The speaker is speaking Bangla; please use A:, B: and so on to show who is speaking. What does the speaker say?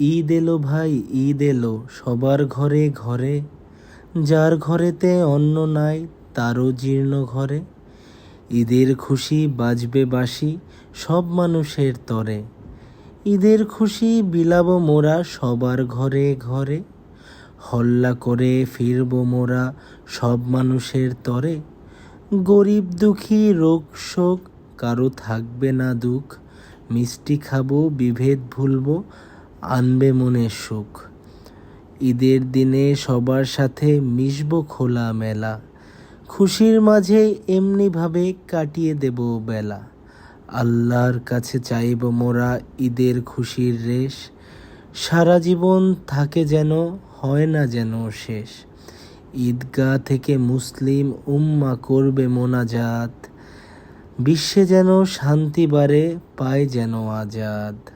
A: ঈদ এলো ভাই ঈদ এলো সবার ঘরে ঘরে, যার ঘরেতে অন্ন নাই, তারও জীর্ণ ঘরে। ঈদের খুশি বাজবে বাঁশি, সব মানুষের তরে। ঈদের খুশি বিলাব মোরা, সবার ঘরে ঘরে। হল্লা করে ফিরব মোরা, সব মানুষের তরে। গরিব দুঃখী রোগ শোক, কারও থাকবে না দুঃখ। মিষ্টি খাব, বিভেদ ভুলবো আনবে মনে সুখ। ঈদের দিনে সবার সাথে মিশবো খোলা মেলা। খুশির মাঝে এমনিভাবে কাটিয়ে দেব বেলা। আল্লাহর কাছে চাইব মোরা ঈদের খুশির রেশ। সারা জীবন থাকে যেন, হয় না যেন শেষ। ঈদগাহ থেকে মুসলিম উম্মা করবে মোনাজাত। বিশ্বে যেন শান্তি বাড়ে, পায় যেন আজাদ।